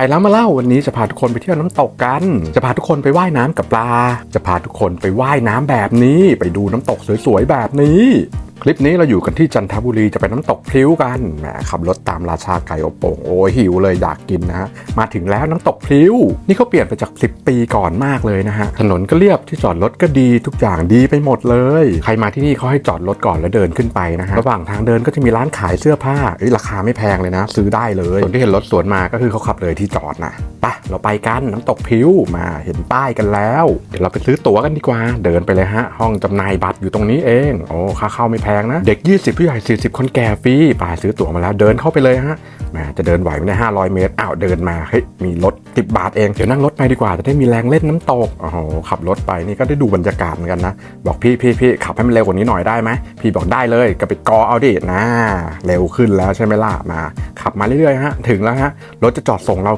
ไปแล้วมาเล่าวันนี้จะพาทุกคนไปเที่ยวน้ำตกกัน จะพาทุกคนไปว่ายน้ำกับปลา จะพาทุกคนไปว่ายน้ำแบบนี้ ไปดูน้ำตกสวยๆแบบนี้ คลิปนี้เราอยู่กันที่จันทบุรีจะไปน้ำตกพลิ้วกันแหมขับรถตามราชาไก่อบโป่งโอ้ยหิวเลยอยากกินนะฮะมาถึงแล้วน้ำตกพลิ้ว นี่เขาเปลี่ยนไปจาก 10 ปีก่อนมากเลยนะฮะถนนก็เรียบที่จอดรถก็ดีทุกอย่างดีไปหมดเลย ใครมาที่นี่เขาให้จอดรถก่อนแล้วเดินขึ้นไปนะฮะระหว่างทางเดินก็จะมีร้านขายเสื้อผ้าอ้ราคาไม่แพงเลยนะ ซื้อได้เลยส่วนที่เห็นรถสวนมาก็คือเขาขับเลยที่จอดนะปะเราไปกันน้ำตกพิวมาเห็นป้ายกันแล้ว เดี๋ยวเราไปซื้อตั๋วกันดีกว่า เดินไปเลยฮะ ห้องจำหน่ายบัตรอยู่ตรงนี้เอง โอ้ค่าเข้าไม่แพงนะ เด็ก 20ผู้ใหญ่ 40 คนแก่ฟรีป่าซื้อตั๋วมาแล้วเดินเข้าไปเลยฮะแหมจะเดินไหวไหมเนี่ย500เมตรอ้าวเดินมาเฮ้ยมีรถ10 บาทเองเดี๋ยวนั่งรถไปดีกว่าจะได้มีแรงเล่นน้ำตกโอ้โหขับรถไปนี่ก็ได้ดูบรรยากาศเหมือนกันนะ บอกพี่พี่พี่ขับให้มันเร็วกว่านี้หน่อยได้ไหมพี่บอกได้เลยก็ไปกอเอาดินะเร็วขึ้นแล้วใช่ไหมล่ะมา ขับมาเรื่อยๆฮะถึงแล้วฮะรถจะจอดส่งเรา